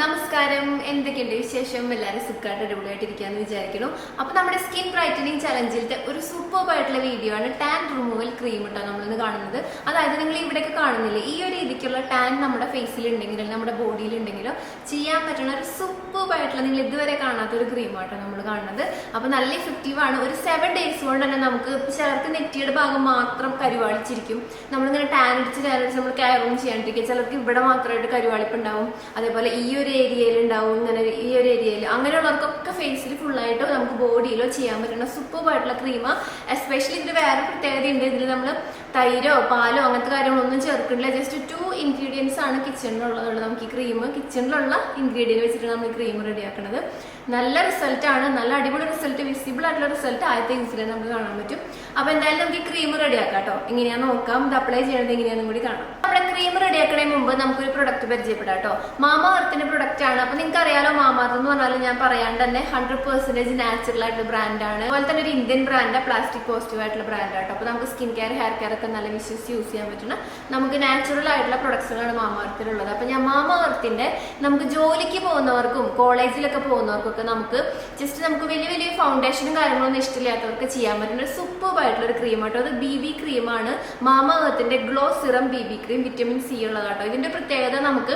നമസ്കാരം. എന്തൊക്കെയുണ്ട് വിശേഷം? എല്ലാവരും സുഖമായിട്ട് അടിപൊളിയായിട്ടിരിക്കാന്ന് വിചാരിക്കുന്നു. അപ്പൊ നമ്മുടെ സ്കിൻ ബ്രൈറ്റനിങ് ചലഞ്ചിലത്തെ ഒരു സൂപ്പർ ആയിട്ടുള്ള വീഡിയോ ആണ് ടാൻ റിമൂവൽ ക്രീം ഇട്ടോ നമ്മളിന്ന് കാണുന്നത്. അതായത് നിങ്ങൾ ഇവിടെയൊക്കെ കാണുന്നില്ലേ ഈ ഒരു രീതിക്കുള്ള ടാൻ നമ്മുടെ ഫേസിൽ ഉണ്ടെങ്കിലോ നമ്മുടെ ബോഡിയിൽ ഉണ്ടെങ്കിലോ ചെയ്യാൻ പറ്റുന്ന ഒരു സൂപ്പർ ആയിട്ടുള്ള നിങ്ങൾ ഇതുവരെ കാണാത്ത ഒരു ക്രീമാട്ടോ നമ്മൾ കാണുന്നത്. അപ്പൊ നല്ല ഇഫക്റ്റീവ് ആണ്. ഒരു സെവൻ ഡേയ്സ് കൊണ്ട് തന്നെ നമുക്ക് ചിലർക്ക് നെറ്റിയുടെ ഭാഗം മാത്രം കരുവാളിച്ചിരിക്കും. നമ്മളിങ്ങനെ ടാൻ അടിച്ച് അടിച്ച് നമ്മൾ കെയർ ഒന്നും ചെയ്യാണ്ടിരിക്കുക. ചിലർക്ക് ഇവിടെ മാത്രമായിട്ട് കരുവാളിപ്പുണ്ടാവും അതേപോലെ ഈ ഒരു ഏരിയയിൽ ഉണ്ടാവും ഇങ്ങനെ ഈ ഒരു ഏരിയയിൽ. അങ്ങനെയുള്ളവർക്കൊക്കെ ഫേസിൽ ഫുള്ളായിട്ട് നമുക്ക് ബോഡിയിലോ ചെയ്യാൻ പറ്റുന്ന സൂപ്പർ ആയിട്ടുള്ള ക്രീം എസ്പെഷ്യലി ഇതിന് വേറെ പ്രത്യേകത ഉണ്ട്. ഇതിൽ നമ്മൾ തൈരോ പാലോ അങ്ങനത്തെ കാര്യങ്ങളൊന്നും ചേർക്കുന്നില്ല. ജസ്റ്റ് ടു ഇൻഗ്രീഡിയൻസ് ആണ് കിച്ചണിലുള്ളത് നമുക്ക് ഈ ക്രീം കിച്ചണിലുള്ള ഇൻഗ്രീഡിയന്റ് വെച്ചിട്ട് നമ്മൾ ഈ ക്രീം റെഡിയാക്കുന്നത് നല്ല റിസൾട്ട് ആണ്. നല്ല അടിപൊളി റിസൾട്ട് വിസിബിൾ ആയിട്ടുള്ള റിസൾട്ട് ആദ്യത്തെ യൂസിൽ നമുക്ക് കാണാൻ പറ്റും. അപ്പൊ എന്തായാലും നമുക്ക് ഈ ക്രീം റെഡിയാക്കാം കേട്ടോ. എങ്ങനെയാണെന്ന് നോക്കാം. ഇത് അപ്ലൈ ചെയ്യണത് എങ്ങനെയാണെന്നും കൂടി കാണാം. ക്രീം റെഡിയാക്കണേ മുമ്പ് നമുക്കൊരു പ്രൊഡക്റ്റ് പരിചയപ്പെടാം കേട്ടോ മാമ അർത്തിന്റെ പ്രൊഡക്റ്റ് ആണ്. അപ്പൊ നിങ്ങൾക്ക് അറിയാലോ മാമ അർത്ത് എന്ന് പറഞ്ഞാൽ ഞാൻ പറയാണ്ട് തന്നെ ഹൺഡ്രഡ് പെർസെന്റേജ് നാച്ചുറൽ ആയിട്ടുള്ള ബ്രാൻഡ് ആണ്. അതുപോലെ തന്നെ ഒരു ഇന്ത്യൻ ബ്രാൻഡ് പ്ലാസ്റ്റിക് പോസിറ്റീവ് ആയിട്ടുള്ള ബ്രാൻഡ് ആട്ടോ അപ്പൊ നമുക്ക് സ്കിൻ കെയർ ഹെയർ കെയർ ഒക്കെ നല്ല വിശ്വസിച്ച് യൂസ് ചെയ്യാൻ പറ്റുന്ന നമുക്ക് നാച്ചുറൽ ആയിട്ടുള്ള പ്രൊഡക്ട്സുകളാണ് മാമ അർത്തിലുള്ളത് അപ്പൊ ഞാൻ മാമ അർത്തിന്റെ നമുക്ക് ജോലിക്ക് പോകുന്നവർക്കും കോളേജിലൊക്കെ പോകുന്നവർക്കും ഒക്കെ നമുക്ക് ജസ്റ്റ് നമുക്ക് വലിയ വലിയ ഫൗണ്ടേഷനും കാര്യങ്ങളൊന്നും ഇഷ്ടമില്ലാത്തവർക്ക് ചെയ്യാൻ പറ്റുന്ന ഒരു സൂപ്പർ ആയിട്ടുള്ള ഒരു ക്രീം ആട്ടോ അത് ബി ബി ക്രീമാണ് Mama എർത്തിന്റെ glow serum B B cream vitamin C ഉള്ളതാട്ടോ. ഇതിന്റെ പ്രത്യേകത നമുക്ക്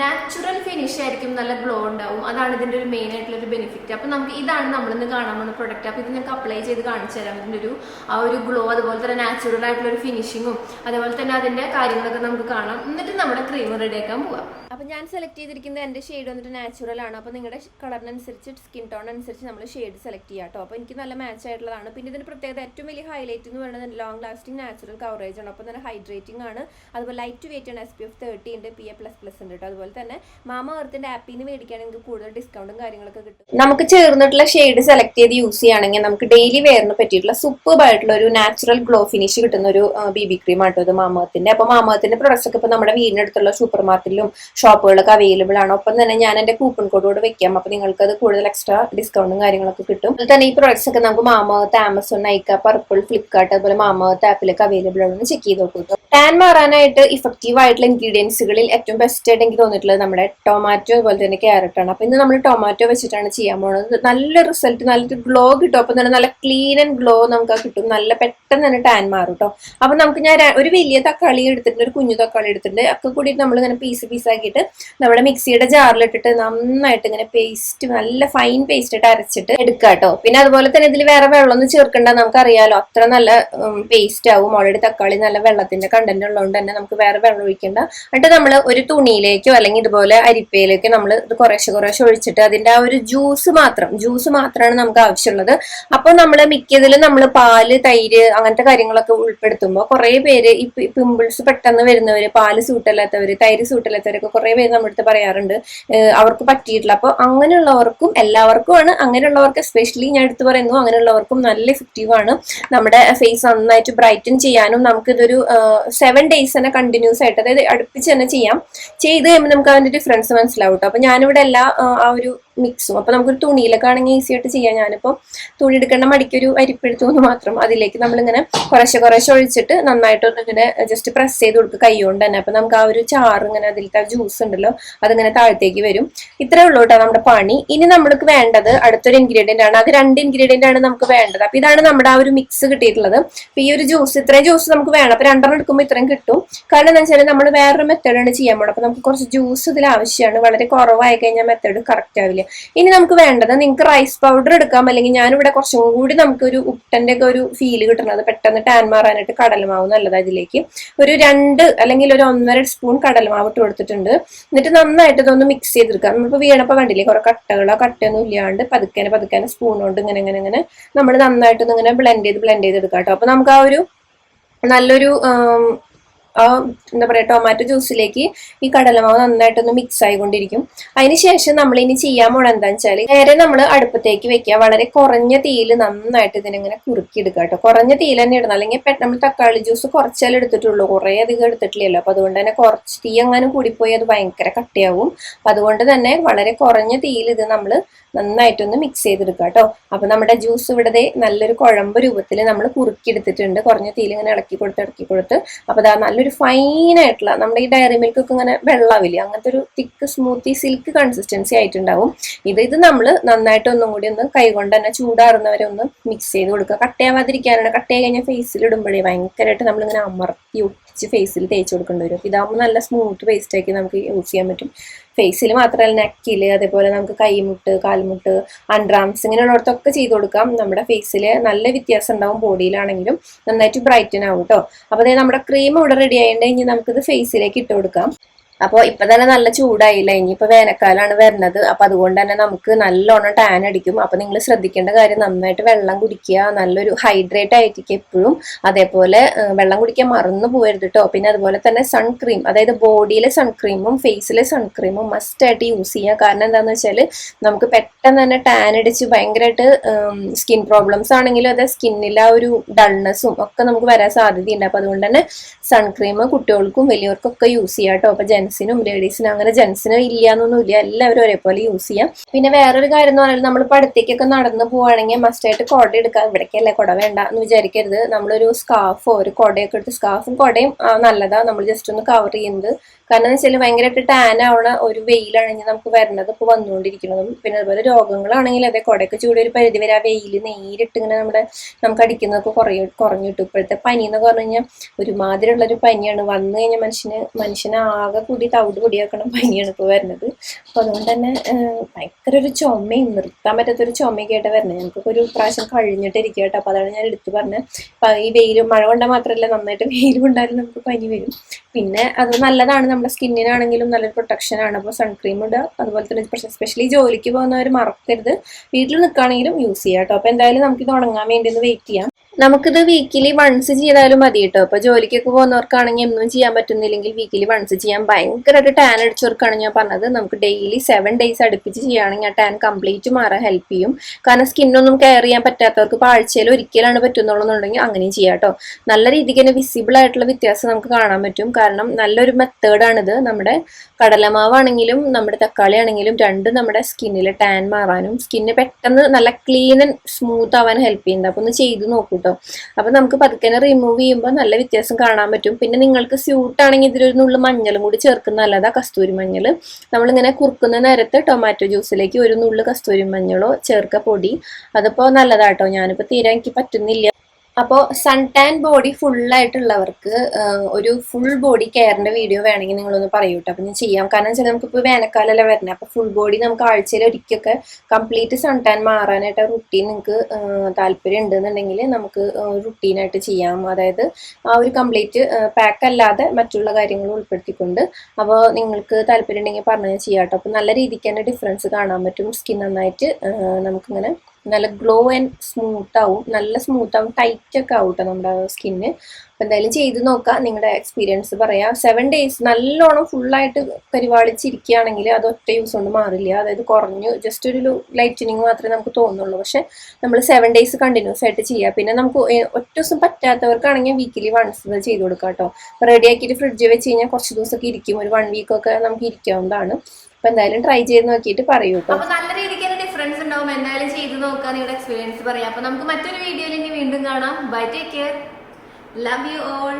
നാച്ചുറൽ ഫിനിഷ് ആയിരിക്കും നല്ല ഗ്ലോ ഉണ്ടാവും. അതാണ് ഇതിന്റെ ഒരു മെയിൻ ആയിട്ടുള്ള ഒരു ബെനിഫിറ്റ് അപ്പൊ നമുക്ക് ഇതാണ് നമ്മളിന്ന് കാണാൻ പോകുന്ന പ്രൊഡക്റ്റ് അപ്പൊ ഇത് നിങ്ങൾക്ക് അപ്ലൈ ചെയ്ത് കാണിച്ചു തരാം. ഇതിന്റെ ഒരു ആ ഒരു ഗ്ലോ അതുപോലെ തന്നെ നാച്ചുറൽ ആയിട്ടുള്ള ഒരു ഫിനിഷിങ്ങും അതുപോലെ തന്നെ അതിന്റെ കാര്യങ്ങളൊക്കെ നമുക്ക് കാണാം. എന്നിട്ട് നമ്മുടെ ക്രീം റെഡിയാക്കാൻ പോവാം. അപ്പൊ ഞാൻ സെലക്ട് ചെയ്തിരിക്കുന്നത് എന്റെ ഷെയ്ഡ് വന്നിട്ട് നാച്ചുറൽ ആണ്. അപ്പൊ നിങ്ങളുടെ കളറിനനുസരിച്ച് സ്കിൻ ടോൺ അനുസരിച്ച് നമ്മൾ ഷെയ്ഡ് സെലക്ട് ചെയ്യാം കേട്ടോ അപ്പൊ എനിക്ക് നല്ല മാച്ച് ആയിട്ടുള്ളതാണ്. പിന്നെ ഇതിന്റെ പ്രത്യേകത ഏറ്റവും വലിയ ഹൈലൈറ്റ് എന്ന് പറയുന്നത് ലോങ് ലാസ്റ്റിംഗ് നാച്ചുറൽ കവറേജ് ആണ്. അപ്പോൾ തന്നെ ഹൈഡ്രേറ്റിംഗ് ആണ്. അതുപോലെ ലൈറ്റ് വെയിറ്റ് ആണ്. എസ് പി എഫ് തേർട്ടി ഉണ്ട് പി എ പ്ലസ് പ്ലസ് ഉണ്ട് കേട്ടോ അതുപോലെ തന്നെ മാമ എർത്തിന്റെ ആപ്പിൽ നിന്ന് മേടിക്കുകയാണെങ്കിൽ കൂടുതൽ ഡിസ്കൗണ്ടും കാര്യങ്ങളൊക്കെ കിട്ടും. നമുക്ക് ചേർന്നിട്ടുള്ള ഷെയ്ഡ് സെലക്ട് ചെയ്ത് യൂസ് ചെയ്യുകയാണെങ്കിൽ നമുക്ക് ഡെയിലി വെയറിന് പറ്റിയിട്ടുള്ള സൂപ്പർ ആയിട്ടുള്ള ഒരു നാച്ചുറൽ ഗ്ലോ ഫിനിഷ് കിട്ടുന്ന ഒരു ബി ബി ക്രീം ആട്ടോ ഇത് മാമത്തിന്റെ അപ്പൊ മാമത്തിന്റെ പ്രൊഡക്ട്സ് ഒക്കെ ഇപ്പൊ നമ്മുടെ വീടിനടുത്തുള്ള സൂപ്പർ മാർക്കറ്റിലും ഷോപ്പുകളൊക്കെ അവൈലബിൾ ആണ്. ഒപ്പം തന്നെ ഞാൻ എന്റെ കൂപ്പൺ കോഡ് കൂടെ വെക്കാം. അപ്പൊ നിങ്ങൾക്ക് അത് കൂടുതൽ എക്സ്ട്രാ ഡിസ്കൗണ്ടും കാര്യങ്ങളൊക്കെ കിട്ടും. അതുപോലെ തന്നെ ഈ പ്രൊഡക്ട്സ് ഒക്കെ നമുക്ക് മാമത്ത് ആമസോൺ നൈക്ക പർപ്പിൾ ഫ്ലിപ്കാർട്ട് അതുപോലെ മാമത്ത് ആപ്പിലൊക്കെ അവൈലബിൾ ആണെന്ന് ചെക്ക് ചെയ്ത് നോക്കൂ. ടാൻ മാറാനായിട്ട് ഇഫക്റ്റീവ് ആയിട്ടുള്ള ഇൻഗ്രീഡിയൻസുകളിൽ ഏറ്റവും ബെസ്റ്റ് ആയിട്ട് എനിക്ക് തോന്നിയിട്ടുള്ളത് നമ്മുടെ ടൊമാറ്റോ പോലെ തന്നെ ക്യാരറ്റാണ് അപ്പൊ ഇന്ന് നമ്മൾ ടൊമാറ്റോ വെച്ചിട്ടാണ് ചെയ്യാൻ പോകുന്നത് നല്ല റിസൾട്ട് നല്ല ഗ്ലോ കിട്ടും. അപ്പം തന്നെ നല്ല ക്ലീൻ ആൻഡ് ഗ്ലോ നമുക്ക് കിട്ടും. നല്ല പെട്ടെന്ന് തന്നെ ടാൻ മാറും കേട്ടോ അപ്പം നമുക്ക് ഞാൻ ഒരു വലിയ തക്കാളി എടുത്തിട്ടുണ്ട് ഒരു കുഞ്ഞു തക്കാളി എടുത്തിട്ടുണ്ട്. ഒക്കെ കൂടി നമ്മൾ ഇങ്ങനെ പീസ് പീസ് ആക്കിയിട്ട് നമ്മുടെ മിക്സിയുടെ ജാറിലിട്ടിട്ട് നന്നായിട്ട് ഇങ്ങനെ പേസ്റ്റ് നല്ല ഫൈൻ പേസ്റ്റ് ആയിട്ട് അരച്ചിട്ട് എടുക്കുക കേട്ടോ പിന്നെ അതുപോലെ തന്നെ ഇതിൽ വേറെ വെള്ളമൊന്നും ചേർക്കണ്ട. നമുക്കറിയാലോ അത്ര നല്ല പേസ്റ്റ് ആവും. ഓൾറെഡി തക്കാളി നല്ല വെള്ളത്തിന്റെ കണ്ടന്റ് ഉള്ളതുകൊണ്ട് തന്നെ നമുക്ക് വേറെ വെള്ളം ഒഴിക്കേണ്ട. എന്നിട്ട് നമ്മൾ ഒരു തുണിയിലേക്കോ അല്ലെങ്കിൽ ഇതുപോലെ അരിപ്പയിലേക്ക് നമ്മൾ ഇത് കുറേശ്ശെ കുറേശ്ശെ ഒഴിച്ചിട്ട് അതിന്റെ ആ ഒരു ജ്യൂസ് മാത്രം ജ്യൂസ് മാത്രമാണ് നമുക്ക് ആവശ്യമുള്ളത്. അപ്പോൾ നമ്മൾ മിക്കതിലും നമ്മൾ പാൽ തൈര് അങ്ങനത്തെ കാര്യങ്ങളൊക്കെ ഉൾപ്പെടുത്തുമ്പോൾ കുറേ പേര് ഈ പിമ്പിൾസ് പെട്ടെന്ന് വരുന്നവര് പാൽ സൂട്ടല്ലാത്തവർ തൈര് സൂട്ടല്ലാത്തവരൊക്കെ കുറേ പേര് നമ്മുടെ അടുത്ത് പറയാറുണ്ട്. അവർക്ക് പറ്റിയിട്ടില്ല. അപ്പൊ അങ്ങനെയുള്ളവർക്കും എല്ലാവർക്കുമാണ് അങ്ങനെയുള്ളവർക്ക് എസ്പെഷ്യലി ഞാൻ എടുത്തു പറയുന്നു അങ്ങനെയുള്ളവർക്കും നല്ല എഫക്റ്റീവ് ആണ്. നമ്മുടെ ഫേസ് നന്നായിട്ട് ബ്രൈറ്റൻ ചെയ്യാനും നമുക്കിതൊരു സെവൻ ഡേയ്സ് തന്നെ കണ്ടിന്യൂസ് ആയിട്ട് അതായത് അടുപ്പിച്ച് തന്നെ ചെയ്യാം. ചെയ്ത് കഴിയുമ്പോൾ നമുക്ക് അതിന്റെ ഡിഫറൻസ് മനസ്സിലാവും കേട്ടോ അപ്പൊ ഞാനിവിടെ എല്ലാ ആ, ഒരു മിക്സും. അപ്പൊ നമുക്കൊരു തുണിയിലൊക്കെ ആണെങ്കിൽ ഈസി ആയിട്ട് ചെയ്യാം. ഞാനിപ്പോൾ തുണി എടുക്കേണ്ട മടിക്കൊരു അരിപ്പെടുത്തു എന്ന് മാത്രം. അതിലേക്ക് നമ്മളിങ്ങനെ കുറേശ്ശെ കുറേശ്ശെ ഒഴിച്ചിട്ട് നന്നായിട്ട് ഇങ്ങനെ ജസ്റ്റ് പ്രസ് ചെയ്ത് കൊടുക്കുക കൈകൊണ്ട് തന്നെ. അപ്പൊ നമുക്ക് ആ ഒരു ചാറ് ഇങ്ങനെ അതിലത്തെ ജ്യൂസ് ഉണ്ടല്ലോ അതിങ്ങനെ താഴത്തേക്ക് വരും. ഇത്രേ ഉള്ളൂ കേട്ടോ നമ്മുടെ പണി. ഇനി നമ്മൾക്ക് വേണ്ടത് അടുത്തൊരു ഇൻഗ്രീഡിയന്റ് ആണ്. അത് രണ്ട് ഇൻഗ്രീഡിയന്റ് ആണ് നമുക്ക് വേണ്ടത്. അപ്പൊ ഇതാണ് നമ്മുടെ ആ ഒരു മിക്സ് കിട്ടിയിട്ടുള്ളത്. അപ്പൊ ഈ ഒരു ജ്യൂസ് ഇത്രയും ജ്യൂസ് നമുക്ക് വേണം. അപ്പൊ രണ്ടെണ്ണം എടുക്കുമ്പോൾ ഇത്രയും കിട്ടും. കാരണം എന്താ വെച്ചാൽ നമ്മൾ വേറൊരു മെത്തേഡാണ് ചെയ്യാൻ പോകണം അപ്പൊ നമുക്ക് കുറച്ച് ജ്യൂസ് ഇതിൽ ആവശ്യമാണ്. വളരെ കുറവായി കഴിഞ്ഞാൽ മെത്തേഡ് കറക്റ്റ് ആവില്ല. ഇനി നമുക്ക് വേണ്ടത് നിങ്ങൾക്ക് റൈസ് പൗഡർ എടുക്കാം. അല്ലെങ്കിൽ ഞാനിവിടെ കുറച്ചും കൂടി നമുക്ക് ഒരു ഉപ്പന്റെ ഒക്കെ ഒരു ഫീൽ അത് പെട്ടെന്ന് ടാൻ മാറാനായിട്ട് കടലമാവ് നല്ലതാണ് ഇതിലേക്ക്. ഒരു രണ്ട് അല്ലെങ്കിൽ ഒരു ഒന്നര സ്പൂൺ കടലമാവ് ഇട്ട് കൊടുത്തിട്ടുണ്ട്. എന്നിട്ട് നന്നായിട്ട് ഇതൊന്ന് മിക്സ് ചെയ്തെടുക്കാം നമ്മളിപ്പോൾ വീണപ്പോൾ കണ്ടില്ലേ കുറെ കട്ടകളോ കട്ടയൊന്നും ഇല്ലാണ്ട് പതുക്കേനെ പതുക്കേനെ സ്പൂൺ കൊണ്ട് ഇങ്ങനെ ഇങ്ങനെ ഇങ്ങനെ നമ്മൾ നന്നായിട്ടൊന്ന് ഇങ്ങനെ ബ്ലെൻഡ് ചെയ്ത് ബ്ലെൻഡ് ചെയ്തെടുക്കാം കേട്ടോ. അപ്പോൾ നമുക്ക് ആ ഒരു നല്ലൊരു എന്താ പറയുക ടൊമാറ്റോ ജ്യൂസിലേക്ക് ഈ കടലമാവ് നന്നായിട്ടൊന്ന് മിക്സ് ആയിക്കൊണ്ടിരിക്കും. അതിനുശേഷം നമ്മൾ ഇനി ചെയ്യാൻ പോണ എന്താന്ന് വെച്ചാൽ നേരെ നമ്മൾ അടുപ്പത്തേക്ക് വെക്കുക. വളരെ കുറഞ്ഞ തീയിൽ നന്നായിട്ട് ഇതിനിങ്ങനെ കുറുക്കിയെടുക്കുക കേട്ടോ. കുറഞ്ഞ തീയിൽ തന്നെ ഇടണം. അല്ലെങ്കിൽ നമ്മൾ തക്കാളി ജ്യൂസ് കുറച്ചാലേ എടുത്തിട്ടുള്ളൂ. കുറേ അധികം എടുത്തിട്ടില്ലല്ലോ. അപ്പൊ അതുകൊണ്ട് തന്നെ കുറച്ച് തീ എങ്ങാനും കൂടിപ്പോയി അത് ഭയങ്കര കട്ടിയാവും. അതുകൊണ്ട് തന്നെ വളരെ കുറഞ്ഞ തീയിൽ ഇത് നമ്മൾ നന്നായിട്ടൊന്ന് മിക്സ് ചെയ്തെടുക്കുക കേട്ടോ അപ്പൊ നമ്മുടെ ജ്യൂസ് ഇവിടെ നല്ലൊരു കുഴമ്പ് രൂപത്തിൽ നമ്മൾ കുറുക്കിയെടുത്തിട്ടുണ്ട്. കുറഞ്ഞ തീയിൽ ഇങ്ങനെ ഇളക്കി കൊടുത്ത് ഇളക്കി കൊടുത്ത്. അപ്പൊ അതാ നല്ലൊരു ഫൈനായിട്ടുള്ള നമ്മുടെ ഈ ഡയറി മിൽക്ക് ഒക്കെ ഇങ്ങനെ വെള്ളമാവില്ല അങ്ങനത്തെ ഒരു തിക്ക് സ്മൂത്തി സിൽക്ക് കൺസിസ്റ്റൻസി ആയിട്ടുണ്ടാവും. ഇത് ഇത് നമ്മൾ നന്നായിട്ട് ഒന്നും കൂടി ഒന്ന് കൈകൊണ്ട് തന്നെ ചൂടാറുന്നവരെ ഒന്ന് മിക്സ് ചെയ്ത് കൊടുക്കുക. കട്ടയാവാതിരിക്കാനാണ്. കട്ടയായി കഴിഞ്ഞാൽ ഫേസിൽ ഇടുമ്പോഴേ ഭയങ്കരമായിട്ട് നമ്മളിങ്ങനെ അമർത്തി ഒട്ടിച്ച് ഫേസിൽ തേച്ച് കൊടുക്കേണ്ടി വരും. ഇതാകുമ്പോൾ നല്ല സ്മൂത്ത് പേസ്റ്റ് ആക്കി നമുക്ക് യൂസ് ചെയ്യാൻ പറ്റും. ഫേസിൽ മാത്രമല്ല നെക്കിൽ അതേപോലെ നമുക്ക് കൈമുട്ട് കാൽമുട്ട് അൺഡ്രാംസ് ഇങ്ങനെയുള്ളിടത്തൊക്കെ ചെയ്ത് കൊടുക്കാം. നമ്മുടെ ഫേസിൽ നല്ല വ്യത്യാസം ഉണ്ടാവും ബോഡിയിലാണെങ്കിലും നന്നായിട്ട് ബ്രൈറ്റൻ ആവും കേട്ടോ അപ്പോൾ അതായത് നമ്മുടെ ക്രീം ഇവിടെ റെഡി ആയതുകൊണ്ട് ഇനി നമുക്കിത് ഫേസിലേക്ക് ഇട്ട് കൊടുക്കാം. അപ്പോൾ ഇപ്പൊ തന്നെ നല്ല ചൂടായില്ല? ഇനിയിപ്പോ വേനൽക്കാലമാണ് വരുന്നത്. അപ്പൊ അതുകൊണ്ട് തന്നെ നമുക്ക് നല്ലോണം ടാൻ അടിക്കും. അപ്പൊ നിങ്ങൾ ശ്രദ്ധിക്കേണ്ട കാര്യം നന്നായിട്ട് വെള്ളം കുടിക്കുക. നല്ലൊരു ഹൈഡ്രേറ്റ് ആയിരിക്കും എപ്പോഴും. അതേപോലെ വെള്ളം കുടിക്കാൻ മറന്നു പോകരുത് കേട്ടോ പിന്നെ അതുപോലെ തന്നെ സൺക്രീം അതായത് ബോഡിയിലെ സൺക്രീമും ഫേസിലെ സൺക്രീമും മസ്റ്റ് ആയിട്ട് യൂസ് ചെയ്യുക കാരണം എന്താണെന്ന് വെച്ചാൽ നമുക്ക് പെട്ടെന്ന് തന്നെ ടാൻ അടിച്ച് ഭയങ്കരമായിട്ട് സ്കിൻ പ്രോബ്ലംസ് ആണെങ്കിലും അതെ സ്കിന്നിലെ ആ ഒരു ഡൾനെസ്സും ഒക്കെ നമുക്ക് വരാൻ സാധ്യതയുണ്ട്. അപ്പൊ അതുകൊണ്ട് തന്നെ സൺക്രീം കുട്ടികൾക്കും വലിയവർക്കും ഒക്കെ യൂസ് ചെയ്യാം കേട്ടോ അപ്പൊ ജെൻസിനും ലേഡീസിനും അങ്ങനെ ജെൻസിനും ഇല്ല എന്നൊന്നുമില്ല എല്ലാവരും ഒരേപോലെ യൂസ് ചെയ്യാം. പിന്നെ വേറൊരു കാര്യം എന്ന് പറഞ്ഞാൽ നമ്മൾ അടുത്തേക്കൊക്കെ നടന്നു പോവുകയാണെങ്കിൽ മസ്റ്റായിട്ട് കുട എടുക്കാം. ഇവിടേക്കല്ലേ കുട വേണ്ട എന്ന് വിചാരിക്കരുത്. നമ്മളൊരു സ്കാർഫോ ഒരു കുടയൊക്കെ എടുത്ത് സ്കാർഫും കുടയും നല്ലതാണ് നല്ലതാ. നമ്മൾ ജസ്റ്റ് ഒന്ന് കവർ ചെയ്യുന്നത്. കാരണം എന്ന് വെച്ചാൽ ഭയങ്കരമായിട്ട് ടാൻ ആവണ ഒരു വെയിലാണെങ്കിൽ നമുക്ക് വരണത് ഇപ്പോൾ വന്നുകൊണ്ടിരിക്കുന്നതും പിന്നെ അതുപോലെ രോഗങ്ങളാണെങ്കിൽ അതെ കുടയൊക്കെ ചൂട് ഒരു പരിധി വരെ ആ വെയിൽ നേരിട്ട് ഇങ്ങനെ നമ്മുടെ നമുക്ക് അടിക്കുന്നതൊക്കെ കുറയ കുറഞ്ഞു കിട്ടും. ഇപ്പോഴത്തെ പനി എന്നൊക്കെ പറഞ്ഞു കഴിഞ്ഞാൽ ഒരുമാതിരിയുള്ള ഒരു പനിയാണ്. വന്നു കഴിഞ്ഞാൽ മനുഷ്യന് മനുഷ്യനെ ആകെ കൂടി തവിട് പൊടിയാക്കണ പനിയാണ് ഇപ്പോൾ വരുന്നത് അപ്പോൾ അതുകൊണ്ട് തന്നെ ഭയങ്കര ഒരു ചുമയും നിർത്താൻ പറ്റാത്തൊരു ചുമയൊക്കെ ആയിട്ട് വരണേ ഞങ്ങൾക്കൊക്കെ ഒരു പ്രാവശ്യം കഴിഞ്ഞിട്ടിരിക്കുക കേട്ടോ. അപ്പോൾ അതാണ് ഞാൻ എടുത്തു പറഞ്ഞത് അപ്പം ഈ വെയിൽ മഴ കൊണ്ടാൽ മാത്രമല്ല നന്നായിട്ട് വെയിൽ കൊണ്ടാലും നമുക്ക് പനി വരും. പിന്നെ അത് നല്ലതാണ്. നമ്മുടെ സ്കിന്നിനാണെങ്കിലും നല്ലൊരു പ്രൊട്ടക്ഷൻ ആണ്. അപ്പോൾ സൺക്രീം ഇടുക. അതുപോലെ തന്നെ സ്പെഷ്യലി ജോലിക്ക് പോകുന്നവർ മറക്കരുത്. വീട്ടിൽ നിൽക്കുകയാണെങ്കിലും യൂസ് ചെയ്യാം കേട്ടോ. അപ്പോൾ എന്തായാലും നമുക്കിത് ഉണങ്ങാൻ വേണ്ടി ഒന്ന് വെയിറ്റ് ചെയ്യാം. നമുക്കിത് വീക്കിലി വൺസ് ചെയ്താലും മതി കേട്ടോ അപ്പൊ ജോലിക്കൊക്കെ പോകുന്നവർക്കാണെങ്കിൽ ഒന്നും ചെയ്യാൻ പറ്റുന്നില്ലെങ്കിൽ വീക്കിലി വൺസ് ചെയ്യാൻ ഭയങ്കരമായിട്ട് ടാൻ അടിച്ചവർക്കാണ് ഞാൻ പറഞ്ഞത്. നമുക്ക് ഡെയിലി സെവൻ ഡേയ്സ് അടുപ്പിച്ച് ചെയ്യുകയാണെങ്കിൽ ആ ടാൻ കംപ്ലീറ്റ് മാറാൻ ഹെൽപ്പ് ചെയ്യും. കാരണം സ്കിന്നൊന്നും കെയർ ചെയ്യാൻ പറ്റാത്തവർക്ക് ഇപ്പോൾ ആഴ്ചയിൽ ഒരിക്കലാണ് പറ്റുന്നുള്ളതെന്നുണ്ടെങ്കിൽ അങ്ങനെയും ചെയ്യാം കേട്ടോ നല്ല രീതിക്ക് തന്നെ വിസിബിൾ ആയിട്ടുള്ള വ്യത്യാസം നമുക്ക് കാണാൻ പറ്റും. കാരണം നല്ലൊരു മെത്തേഡാണിത് നമ്മുടെ കടലമാവാണെങ്കിലും നമ്മുടെ തക്കാളി ആണെങ്കിലും രണ്ടും നമ്മുടെ സ്കിന്നിലെ ടാൻ മാറാനും സ്കിന്ന് പെട്ടെന്ന് നല്ല ക്ലീൻ ആൻഡ് സ്മൂത്ത് ആവാൻ ഹെൽപ്പ് ചെയ്യുന്നുണ്ട്. അപ്പൊ ഒന്ന് ചെയ്ത് നോക്കൂ കേട്ടോ അപ്പൊ നമുക്ക് പതുക്കെ റിമൂവ് ചെയ്യുമ്പോൾ നല്ല വ്യത്യാസം കാണാൻ പറ്റും. പിന്നെ നിങ്ങൾക്ക് സ്യൂട്ട് ആണെങ്കിൽ ഇതിലൊരു നുള്ളു മഞ്ഞളും കൂടി ചേർക്കുന്ന നല്ലതാ കസ്തൂരി മഞ്ഞൾ നമ്മളിങ്ങനെ കുറുക്കുന്ന നേരത്ത് ടൊമാറ്റോ ജ്യൂസിലേക്ക് ഒരു നുള്ളു കസ്തൂരി മഞ്ഞളോ ചേർക്ക പൊടി. അതിപ്പോ നല്ലതാട്ടോ. ഞാനിപ്പോ തീരെ എനിക്ക് പറ്റുന്നില്ല. അപ്പോൾ സൺ ടാൻ ബോഡി ഫുള്ളായിട്ടുള്ളവർക്ക് ഒരു ഫുൾ ബോഡി കെയറിന്റെ വീഡിയോ വേണമെങ്കിൽ നിങ്ങളൊന്ന് പറയൂ കേട്ടോ അപ്പം ഞാൻ ചെയ്യാം. കാരണം വെച്ചാൽ നമുക്കിപ്പോൾ വേനൽക്കാലമല്ല വരുന്നത് അപ്പോൾ ഫുൾ ബോഡി നമുക്ക് ആഴ്ചയിൽ ഒരിക്കലൊക്കെ കംപ്ലീറ്റ് സൺ ടാൻ മാറാനായിട്ട് റുട്ടീൻ നിങ്ങൾക്ക് താല്പര്യം ഉണ്ടെന്നുണ്ടെങ്കിൽ നമുക്ക് റുട്ടീനായിട്ട് ചെയ്യാം. അതായത് ആ ഒരു കംപ്ലീറ്റ് പാക്ക് അല്ലാതെ മറ്റുള്ള കാര്യങ്ങൾ ഉൾപ്പെടുത്തിക്കൊണ്ട് അപ്പോൾ നിങ്ങൾക്ക് താല്പര്യം ഉണ്ടെങ്കിൽ പറഞ്ഞാൽ ചെയ്യാം കേട്ടോ അപ്പോൾ നല്ല രീതിക്ക് തന്നെ ഡിഫറൻസ് കാണാൻ പറ്റും. സ്കിൻ നന്നായിട്ട് നമുക്കിങ്ങനെ നല്ല ഗ്ലോ ആൻഡ് സ്മൂത്ത് ആവും. നല്ല സ്മൂത്ത് ആവും ടൈറ്റ് ഒക്കെ ആവും കേട്ടോ നമ്മുടെ സ്കിന്ന് അപ്പം എന്തായാലും ചെയ്ത് നോക്കാം. നിങ്ങളുടെ എക്സ്പീരിയൻസ് പറയാം. സെവൻ ഡേയ്സ് നല്ലോണം ഫുള്ളായിട്ട് പരിപാടിച്ചിരിക്കുകയാണെങ്കിൽ അത് ഒറ്റ യൂസ് കൊണ്ട് മാറില്ല. അതായത് കുറഞ്ഞു ജസ്റ്റ് ഒരു ലൈറ്റനിങ് മാത്രമേ നമുക്ക് തോന്നുള്ളൂ. പക്ഷെ നമ്മൾ സെവൻ ഡേയ്സ് കണ്ടിന്യൂസ് ആയിട്ട് ചെയ്യാം. പിന്നെ നമുക്ക് ഒറ്റ ദിവസം പറ്റാത്തവർക്കാണെങ്കിൽ വീക്കിലി വൺസ് ഇത് ചെയ്ത് കൊടുക്കാം കേട്ടോ റെഡി ആക്കിയിട്ട് ഫ്രിഡ്ജിൽ വെച്ച് കഴിഞ്ഞാൽ കുറച്ച് ദിവസമൊക്കെ ഇരിക്കും. ഒരു വൺ വീക്കൊക്കെ നമുക്ക് ഇരിക്കാവുന്നതാണ്. അപ്പം എന്തായാലും ട്രൈ ചെയ്ത് നോക്കിയിട്ട് പറയൂ അപ്പൊ നല്ല രീതിക്ക് തന്നെ ഡിഫറൻസ് ഉണ്ടാവും. എന്തായാലും ചെയ്ത് നോക്കാൻ നിങ്ങളുടെ എക്സ്പീരിയൻസ് പറയാം. അപ്പൊ നമുക്ക് മറ്റൊരു വീഡിയോയിൽ ഇനി വീണ്ടും കാണാം. Bye take care love you all